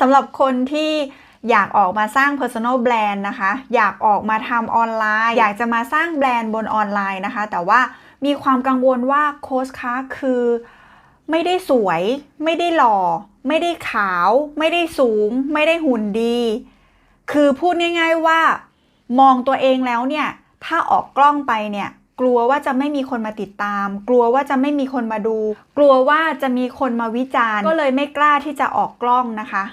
สำหรับคนที่อยากออกมาสร้าง personal brand นะคะ อยากออกมาทำออนไลน์ อยากจะมาสร้างแบรนด์บนออนไลน์นะคะ แต่ว่ามีความกังวลว่าโค้ชคะคือไม่ได้สวย ไม่ได้หล่อ ไม่ได้ขาว ไม่ได้สูง ไม่ได้หุ่นดี คือพูดง่าย ๆว่ามองตัวเองแล้วเนี่ย ถ้าออกกล้องไปเนี่ย กลัวว่าจะไม่มีคนมาติดตาม กลัวว่าจะไม่มีคนมาดู กลัวว่าจะมีคนมาวิจารณ์ ก็เลยไม่กล้าที่จะออกกล้องนะคะ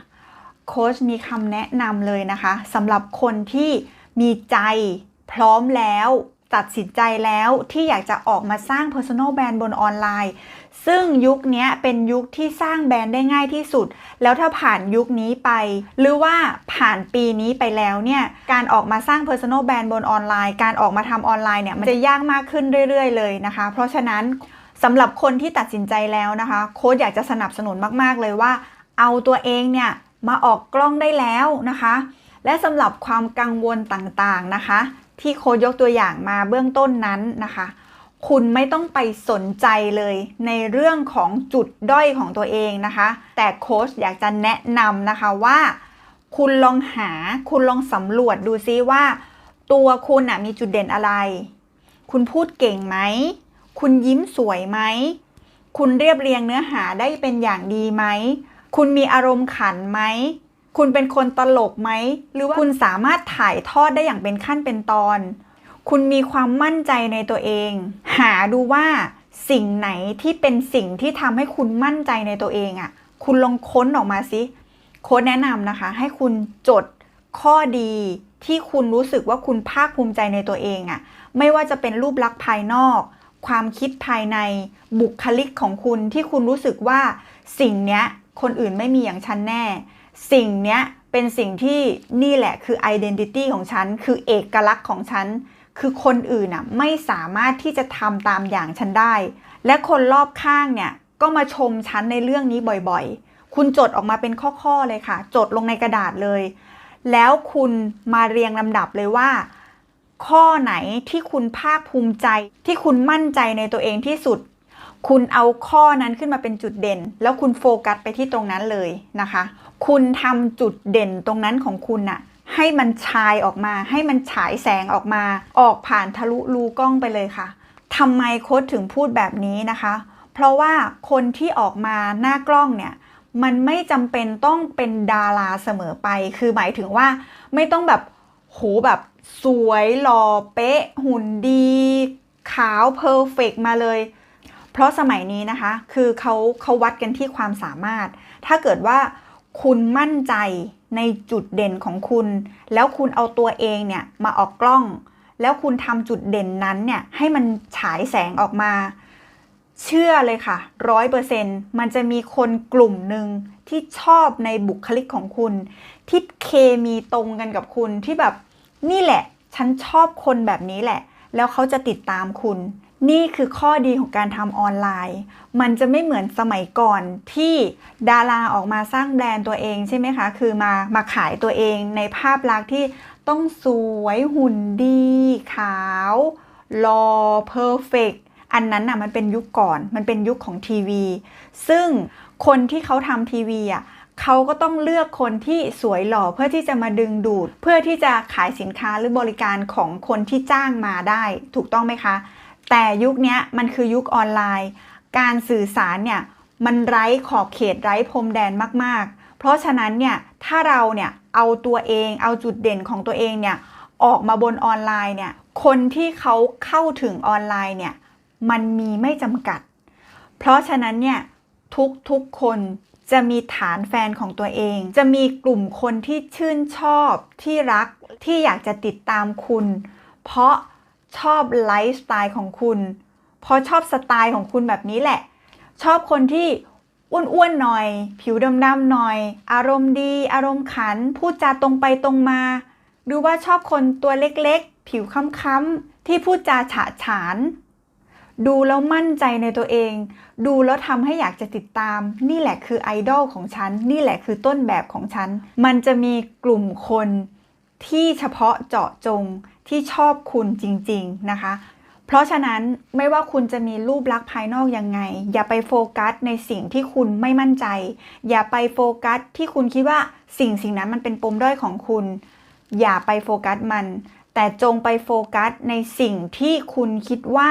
โค้ชมีคำแนะนำเลยนะคะสำหรับคนที่มีใจพร้อมแล้วตัดสินใจแล้วที่อยากจะออกมาสร้าง Personal Brand บนออนไลน์ ซึ่งยุคนี้เป็นยุคที่สร้างแบรนด์ได้ง่ายที่สุด แล้วถ้าผ่านยุคนี้ไป หรือว่าผ่านปีนี้ไปแล้วเนี่ยการออกมาสร้าง Personal Brand บนออนไลน์ การออกมาทำออนไลน์เนี่ยมันจะยากมากขึ้นเรื่อย ๆ เลยนะคะ เพราะฉะนั้นสำหรับคนที่ตัดสินใจแล้วนะคะ โค้ชอยากจะสนับสนุนมากๆเลยว่า เอาตัวเองเนี่ย มาออกกล้องได้แล้วนะคะ และสำหรับความกังวลต่างๆนะคะ ที่โค้ชยกตัวอย่างมาเบื้องต้นนั้นนะคะ คุณไม่ต้องไปสนใจเลยในเรื่องของจุดด้อยของตัวเองนะคะ แต่โค้ชอยากจะแนะนำนะคะว่า คุณลองหาคุณลองสำรวจดูซิว่า ตัวคุณนะมีจุดเด่นอะไร คุณพูดเก่งไหม คุณยิ้มสวยไหม คุณเรียบเรียงเนื้อหาได้เป็นอย่างดีไหม คุณมีอารมณ์ขันไหม คุณเป็นคนตลกไหม หรือว่าคุณสามารถถ่ายทอดได้อย่างเป็นขั้นเป็นตอน คุณมีความมั่นใจในตัวเอง หาดูว่าสิ่งไหนที่เป็นสิ่งที่ทำให้คุณมั่นใจในตัวเองอะ่ะ คุณลองค้นออกมาสิ โค้ดแนะนำนะคะ ให้คุณจดข้อดีที่คุณรู้สึกว่าคุณภาคภูมิใจในตัวเองอะ่ะ ไม่ว่าจะเป็นรูปลักษณ์ภายนอก ความคิดภายในบุคลิกของคุณที่คุณรู้สึกว่าสิ่งเนี้ยคนอื่นไม่มีอย่างฉันแน่ สิ่งเนี้ยเป็นสิ่งที่นี่แหละคือ identity ของฉัน คือเอกลักษณ์ของฉัน คือคนอื่นอะไม่สามารถที่จะทำตามอย่างฉันได้ และคนรอบข้างเนี่ยก็มาชมฉันในเรื่องนี้บ่อยๆ คุณจดออกมาเป็นข้อๆเลยค่ะ จดลงในกระดาษเลย แล้วคุณมาเรียงลำดับเลยว่า ข้อไหนที่คุณภาคภูมิใจ ที่คุณมั่นใจในตัวเองที่สุด คุณเอาข้อนั้นขึ้นมาเป็นจุดเด่น แล้วคุณโฟกัสไปที่ตรงนั้นเลยนะคะ คุณทำจุดเด่นตรงนั้นของคุณน่ะให้มันชายออกมา ให้มันฉายแสงออกมา ออกผ่านทะลุรูกล้องไปเลยค่ะทำไมโค้ดถึงพูดแบบนี้นะคะ เพราะว่าคนที่ออกมาหน้ากล้องเนี่ยมันไม่จำเป็นต้องเป็นดาราเสมอไป คือหมายถึงว่าไม่ต้องแบบโหแบบสวยหล่อเป๊ะ หุ่นดี ขาวเพอร์เฟกมาเลย ราะสมัยนี้นะคะ คือเขาเขาวัดกันที่ความสามารถ ถ้าเกิดว่าคุณมั่นใจในจุดเด่นของคุณ แล้วคุณเอาตัวเองเนี่ยมาออกกล้อง แล้วคุณทำจุดเด่นนั้นเนี่ยให้มันฉายแสงออกมา เชื่อเลยค่ะร้อยเปอร์เซ็นต์มันจะมีคนกลุ่มหนึ่งที่ชอบในบุคลิกของคุณ ที่เคมีตรงกันกับคุณที่แบบนี่แหละ ฉันชอบคนแบบนี้แหละ แล้วเขาจะติดตามคุณ นี่คือข้อดีของการทำออนไลน์ มันจะไม่เหมือนสมัยก่อนที่ดาราออกมาสร้างแบรนด์ตัวเองใช่ไหมคะ คือมามาขายตัวเองในภาพลักษณ์ที่ต้องสวยหุ่นดี ขาวหล่อเพอร์เฟกอันนั้นน่ะมันเป็นยุคก่อน มันเป็นยุคของทีวี ซึ่งคนที่เขาทำทีวีอะ เขาก็ต้องเลือกคนที่สวยหล่อเพื่อที่จะมาดึงดูด เพื่อที่จะขายสินค้าหรือบริการของคนที่จ้างมาได้ ถูกต้องไหมคะ แต่ยุคนี้มันคือยุคออนไลน์ การสื่อสารเนี่ยมันไร้ขอบเขตไร้พรมแดนมากๆ เพราะฉะนั้นเนี่ยถ้าเราเนี่ยเอาตัวเองเอาจุดเด่นของตัวเองเนี่ยออกมาบนออนไลน์เนี่ยคนที่เขาเข้าถึงออนไลน์เนี่ยมันมีไม่จำกัด เพราะฉะนั้นเนี่ยทุกๆคน จะมีฐานแฟนของตัวเอง จะมีกลุ่มคนที่ชื่นชอบที่รักที่อยากจะติดตามคุณ เพราะชอบไลฟ์สไตล์ของคุณเพราะชอบสไตล์ของคุณแบบนี้แหละ ชอบคนที่อ้วนๆหน่อย ผิวดำๆหน่อย อารมณ์ดี อารมณ์ขัน พูดจาตรงไปตรงมา หรือว่าชอบคนตัวเล็กๆ ผิวค้ำๆที่พูดจาฉะฉาน ดูแล้วมั่นใจในตัวเอง ดูแล้วทำให้อยากจะติดตาม นี่แหละคือไอดอลของฉัน นี่แหละคือต้นแบบของฉัน มันจะมีกลุ่มคนที่เฉพาะเจาะจงที่ชอบคุณจริง ๆ นะคะ เพราะฉะนั้นไม่ว่าคุณจะมีรูปลักษณ์ภายนอกยังไง อย่าไปโฟกัสในสิ่งที่คุณไม่มั่นใจ อย่าไปโฟกัสที่คุณคิดว่าสิ่งสิ่งนั้นมันเป็นปมด้อยของคุณ อย่าไปโฟกัสมัน แต่จงไปโฟกัสในสิ่งที่คุณคิดว่า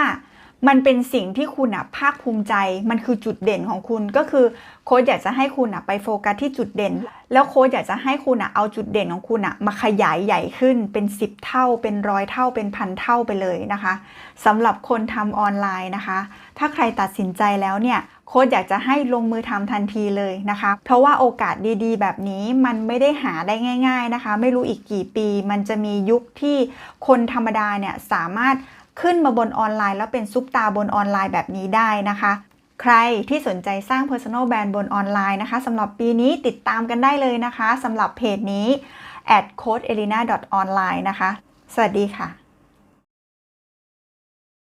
มันเป็นสิ่งที่คุณอะภาคภูมิใจ มันคือจุดเด่นของคุณก็คือโค้ชอยากจะให้คุณอะไปโฟกัสที่จุดเด่น แล้วโค้ชอยากจะให้คุณอะเอาจุดเด่นของคุณอะมาขยายใหญ่ขึ้นเป็น 10 เท่า เป็นร้อยเท่าเป็นพันเท่าไปเลยนะคะสำหรับคนทำออนไลน์นะคะ ถ้าใครตัดสินใจแล้วเนี่ยโค้ชอยากจะให้ลงมือทำทันทีเลยนะคะ เพราะว่าโอกาสดีๆ แบบนี้มันไม่ได้หาได้ง่าย ๆนะคะ ไม่รู้อีกกี่ปี มันจะมียุคที่คนธรรมดาเนี่ยสามารถ ขึ้นมาบนออนไลน์ แล้วเป็นซุปตาบนออนไลน์แบบนี้ได้นะคะ ใครที่สนใจสร้าง Personal Brand บนออนไลน์นะคะสำหรับปีนี้ติดตามกันได้เลยนะคะสำหรับเพจนี้ at codeelina online นะคะ สวัสดีค่ะ